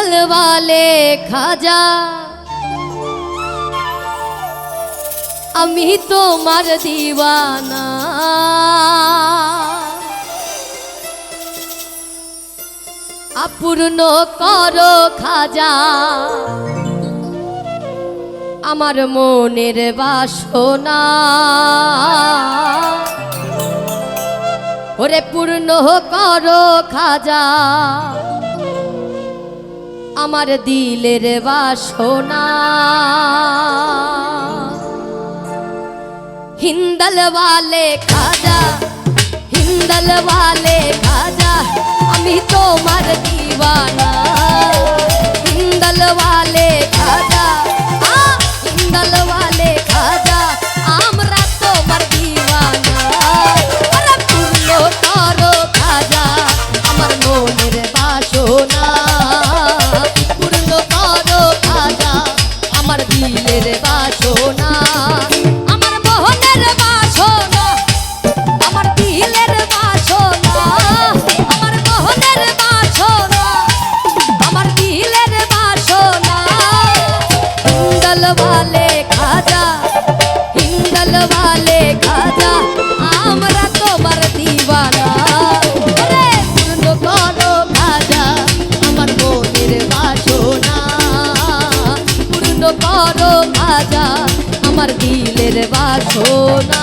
জলওয়ালে খাজা। আমি তোমার দিওয়ানা। অপূর্ণ করো খাজা। আমার মনের বাসনা। ওরে পূর্ণ করো খাজা। আমার দিলের বাসনা। হিন্দল বালে খাজা, হিন্দল বালে খাজা, আমি তোমার দিওয়ানা হিন্দল বালে খাজা হিন্দল দিলের বাসনা।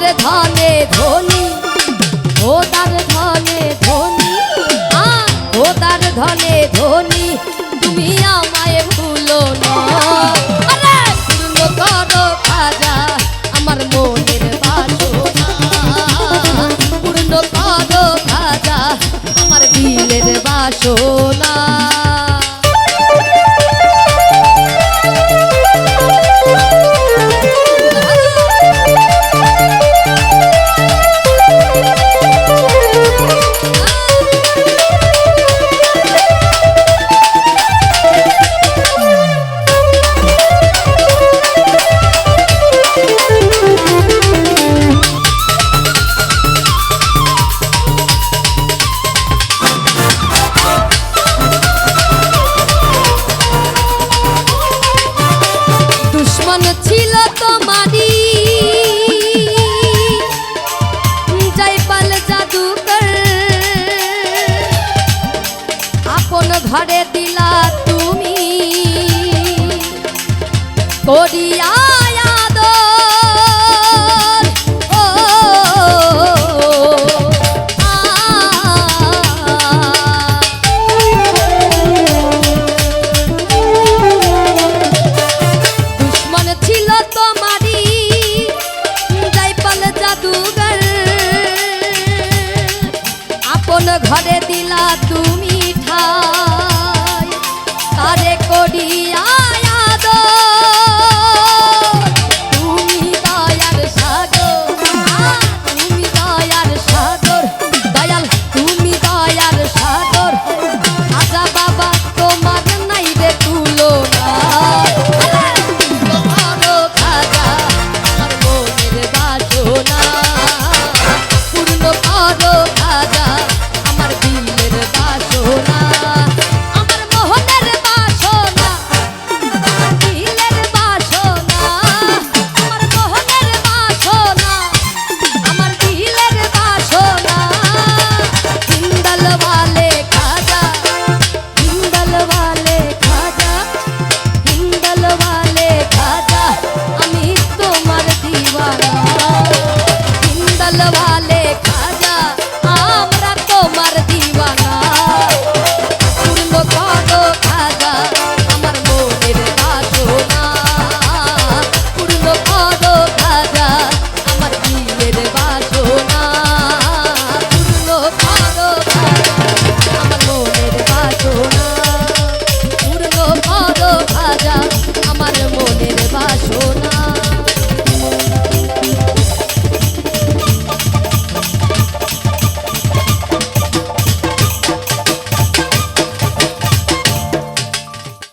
তার ধনে ধনী, ও তার ধনে ধনী ও ধনে ধনী, তুমি আমায় ভুলো না। খাজা আমার মনের বাসনা। পূর্ণ করো খাজা আমার দিলের বাসনা। করিয়া ঘরে দিলা তুমি ঠাই তারে করিয়া